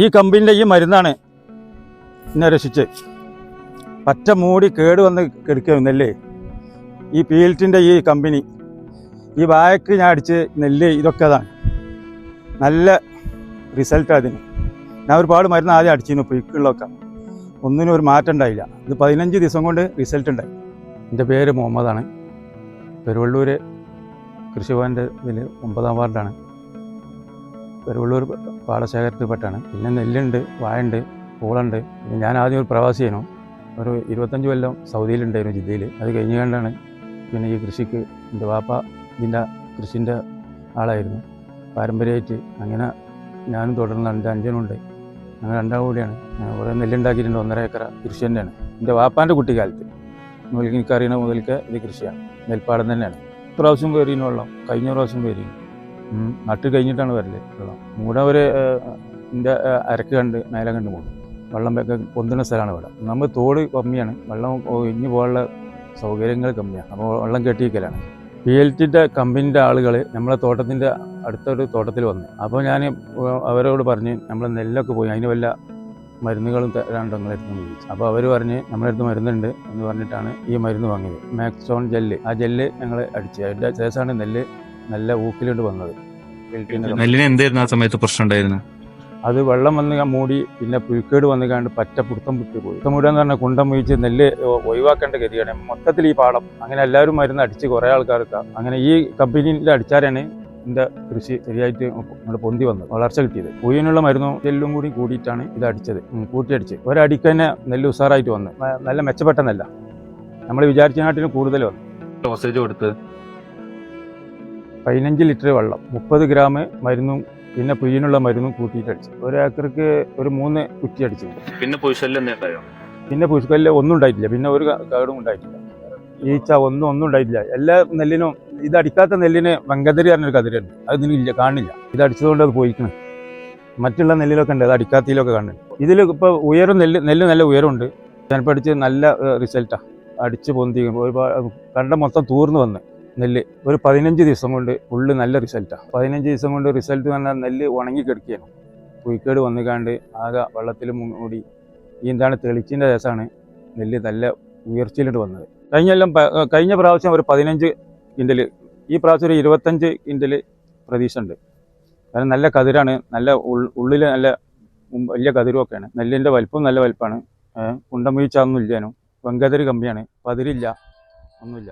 ഈ കമ്പിന്റെ ഈ മരുന്നാണ് എന്നെ രക്ഷിച്ച്. പറ്റ മൂടി കേട് വന്ന് കെടുക്കുക നെല്ല് ഈ പീൽറ്റിന്റെ ഈ കമ്പനി ഈ വായക്ക് ഞാൻ അടിച്ച് നെല്ല് ഇതൊക്കെ അതാണ്. നല്ല റിസൾട്ട് അതിന്. ഞാൻ ഒരുപാട് മരുന്ന് ആദ്യം അടിച്ചിരുന്നു പീക്കുള്ളതൊക്കെ ഒന്നിനും ഒരു മാറ്റം ഉണ്ടായില്ല. ഇത് പതിനഞ്ച് ദിവസം കൊണ്ട് റിസൾട്ട് ഉണ്ടായി. എന്റെ പേര് മുഹമ്മദാണ്. പെരുവള്ളൂർ കൃഷിഭവന്റെ ഇതിൽ ഒമ്പതാം വാർഡാണ്. പെരുവള്ളൂർ പാടശേഖരത്തിൽപ്പെട്ടാണ് പിന്നെ നെല്ലുണ്ട് വായുണ്ട് പൂളുണ്ട്. പിന്നെ ഞാൻ ആദ്യം ഒരു പ്രവാസിയായിരുന്നു ഒരു ഇരുപത്തഞ്ച് കൊല്ലം സൗദിയിലുണ്ടായിരുന്നു ജിദ്ദയിൽ. അത് കഴിഞ്ഞ് കണ്ടാണ് പിന്നെ ഈ കൃഷിക്ക് എന്റെ വാപ്പ ഇതിന്റെ കൃഷിന്റെ ആളായിരുന്നു. പാരമ്പര്യമായിട്ട് അങ്ങനെ ഞാനും തുടർന്ന് എന്റെ അഞ്ചനുണ്ട് ഞങ്ങൾ രണ്ടാം കൂടിയാണ്. ഇവിടെ നെല്ലുണ്ടാക്കിയിട്ടുണ്ട്. ഒന്നര ഏക്കറ കൃഷി തന്നെയാണ്. എന്റെ വാപ്പാന്റെ കുട്ടിക്കാലത്ത്. മുതൽക്ക് എനിക്കറിയണ മുതൽക്ക് ഇത് കൃഷിയാണ്. നെൽപ്പാടം തന്നെയാണ്. പ്രാവശ്യം കയറിയും വെള്ളം. കഴിഞ്ഞ പ്രാവശ്യം കയറിയും നട്ട് കഴിഞ്ഞിട്ടാണ് വരൽ വെള്ളം. മൂടെ ഒരു ഇതിന്റെ അരക്ക് കണ്ട് മേലെ കണ്ട് പോകും വെള്ളം പൊന്തുന്ന സ്ഥലമാണ് ഇവിടെ. നമ്മൾ തോട് കമ്മിയാണ്. വെള്ളം ഇഞ്ഞു പോകാനുള്ള സൗകര്യങ്ങൾ കമ്മിയാണ്. അപ്പോൾ വെള്ളം കെട്ടിയിക്കലാണ് പി എൽ ടിന്റെ കമ്പനിന്റെ ആളുകൾ നമ്മളെ തോട്ടത്തിന്റെ അടുത്തൊരു തോട്ടത്തിൽ വന്നു. അപ്പോൾ ഞാൻ അവരോട് പറഞ്ഞ് നമ്മൾ നെല്ലൊക്കെ പോയി. അതിന് വല്ല മരുന്നുകളും തരാണ്ട് നിങ്ങളെ അടുത്ത് ചോദിച്ചു അപ്പോൾ അവർ പറഞ്ഞ് നമ്മുടെ അടുത്ത് മരുന്നുണ്ട് എന്ന് പറഞ്ഞിട്ടാണ് ഈ മരുന്ന് വാങ്ങിയത്. മാക്സോൺ ജെല്ല് ആ ജെല്ല് ഞങ്ങൾ അടിച്ചു. അതിന്റെ ശേഷമാണ് നെല്ല് നല്ല ഊക്കിലോട്ട് വന്നത്. നെല്ലിന് എന്തായിരുന്നു ആ സമയത്ത് പ്രശ്നം ഉണ്ടായിരുന്നു? അത് വെള്ളം വന്ന് ഞാൻ മൂടി പിന്നെ പുഴുക്കേട് വന്ന് കണ്ട് പറ്റ പുടുത്തം പുട്ടി പോയി. പുത്തം മൂടുക എന്ന് പറഞ്ഞാൽ കുണ്ടം വീഴ്ച നെല്ല് ഒഴിവാക്കേണ്ട ഗതിയാണ് മൊത്തത്തിൽ ഈ പാടം. അങ്ങനെ എല്ലാവരും മരുന്ന് അടിച്ച് കുറേ ആൾക്കാർക്ക്. അങ്ങനെ ഈ കമ്പനിയിൽ അടിച്ചാലാണ് എന്റെ കൃഷി ശരിയായിട്ട് പൊന്തി വന്നത് വളർച്ച കിട്ടിയത്. പൂയിനുള്ള മരുന്നും എല്ലും കൂടി കൂടിയിട്ടാണ് ഇത് അടിച്ചത്. കൂട്ടിയടിച്ച്. ഒരടിക്ക് തന്നെ നെല്ല് ഉസാറായിട്ട് വന്നു. നല്ല മെച്ചപ്പെട്ട നെല്ല. നമ്മൾ വിചാരിച്ചതിനാട്ടിലും കൂടുതൽ വന്നു. ഡോസേജ് കൊടുത്ത് പതിനഞ്ച് ലിറ്റർ വെള്ളം മുപ്പത് ഗ്രാം മരുന്നും പിന്നെ പുയ്യനുള്ള മരുന്നും കൂട്ടിയിട്ട് അടിച്ചു. ഒരു ഏക്കർക്ക് ഒരു മൂന്ന് കുറ്റി അടിച്ചു. പിന്നെ എന്താ പിന്നെ പുഷ്കല്ല് ഒന്നും ഉണ്ടായിട്ടില്ല. പിന്നെ ഒരു കാടും ഉണ്ടായിട്ടില്ല. ഈച്ച ഒന്നും ഒന്നും ഉണ്ടായിട്ടില്ല. എല്ലാ നെല്ലിനും ഇത് അടിക്കാത്ത നെല്ലിന് വെങ്കതിരി പറഞ്ഞൊരു കതിരുണ്ട്. അത് ഇല്ല കാണില്ല. ഇത് അടിച്ചതുകൊണ്ട് അത് പോയിക്കണം മറ്റുള്ള നെല്ലിലൊക്കെ ഉണ്ട് അത് അടിക്കാത്തതിലൊക്കെ കാണുന്നുണ്ട് ഇതിൽ ഇപ്പോൾ ഉയരം നെല്ല് നെല്ല് നല്ല ഉയരമുണ്ട്. ചിലപ്പോൾ അടിച്ച് നല്ല റിസൾട്ടാണ് അടിച്ച് പൊന്തി ഒരുപാട് കണ്ട മൊത്തം തൂർന്നു വന്ന്. നെല്ല്. ഒരു പതിനഞ്ച് ദിവസം കൊണ്ട് ഉള്ളു നല്ല റിസൾട്ടാണ് പതിനഞ്ച് ദിവസം കൊണ്ട് റിസൾട്ട് പറഞ്ഞാൽ നെല്ല് ഉണങ്ങി കിടക്കുകയാണ്. പുയിക്കേട് വന്നുകാണ്ട് ആകെ വെള്ളത്തിൽ മൂടി. ഈ എന്താണ് തെളിച്ചിന്റെ ദിവസമാണ് നെല്ല് നല്ല ഉയർച്ചയിലോട്ട് വന്നത്. കഴിഞ്ഞ എല്ലാം കഴിഞ്ഞ പ്രാവശ്യം ഒരു പതിനഞ്ച് കിൻഡൽ ഈ പ്രാവശ്യം ഒരു ഇരുപത്തഞ്ച് കിൻഡൽ പ്രതീക്ഷ ഉണ്ട് കാരണം നല്ല കതിരാണ്. നല്ല ഉള്ളിൽ നല്ല വലിയ കതിരുമൊക്കെയാണ്. നെല്ലിന്റെ വലിപ്പം നല്ല വലിപ്പമാണ് കുണ്ടം ഒന്നും ഇല്ലേനും വെങ്കതിര് കമ്പിയാണ്. പതിരില്ല. ഒന്നുമില്ല.